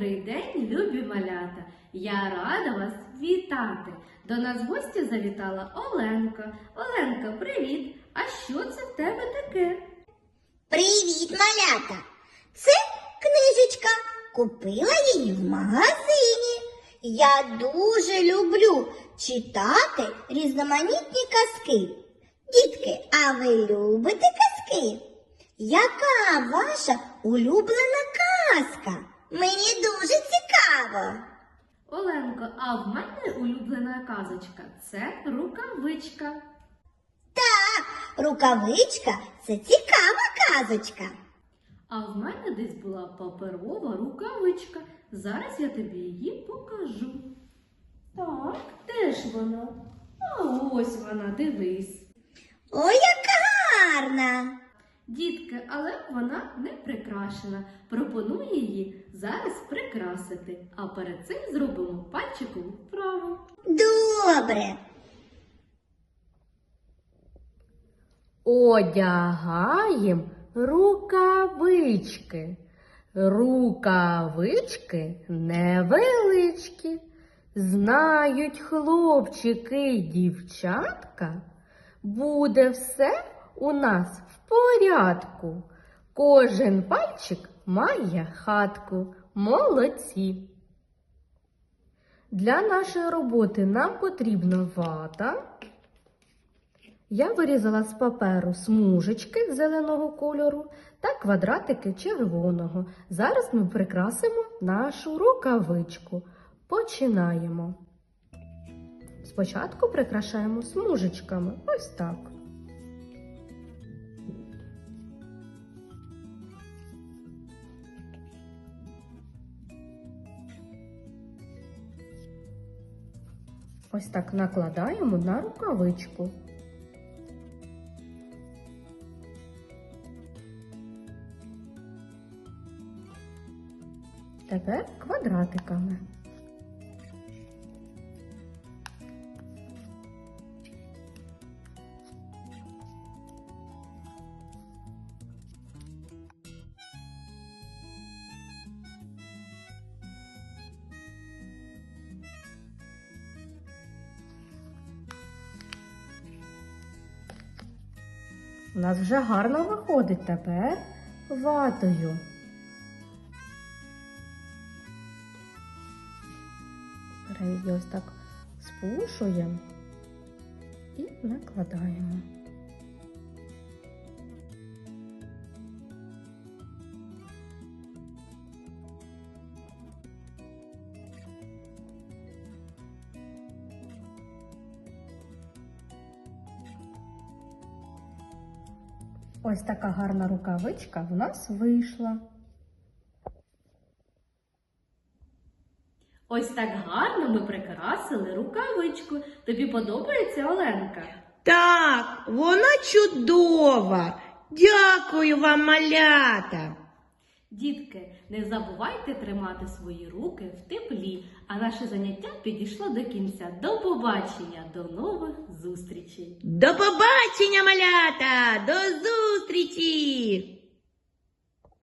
Добрий день, любі малята! Я рада вас вітати. До нас в гості завітала Оленка. Оленка, привіт! А що це в тебе таке? Привіт, малята! Це книжечка. Купила її в магазині. Я дуже люблю читати різноманітні казки. Дітки, а ви любите казки? Яка ваша улюблена казка? Мені дуже цікаво. Оленко, а в мене улюблена казочка це рукавичка. Так, рукавичка це цікава казочка. А в мене десь була паперова рукавичка. Зараз я тобі її покажу. Так, де ж вона? А ось вона, дивись. Ой, яка гарна! Дітки, але вона не прикрашена. Пропоную її зараз прикрасити, а перед цим зробимо пальчикову вправу. Добре. Одягаєм рукавички. Рукавички невеличкі. Знають хлопчики й дівчатка, буде все у нас в порядку. Кожен пальчик має хатку. Молодці. Для нашої роботи нам потрібна вата. Я вирізала з паперу смужечки зеленого кольору та квадратики червоного. Зараз ми прикрасимо нашу рукавичку. Починаємо. Спочатку прикрашаємо смужечками. Ось так. Ось так накладаємо на рукавичку. Тепер квадратиками. У нас вже гарно виходить тепер ватою. Її ось так спушуємо і накладаємо. Ось така гарна рукавичка в нас вийшла. Ось так гарно ми прикрасили рукавичку. Тобі подобається Оленка? Так, вона чудова. Дякую вам, малята. Дітки, не забувайте тримати свої руки в теплі, а наше заняття підійшло до кінця. До побачення, до нових зустрічей! До побачення, малята! До зустрічі!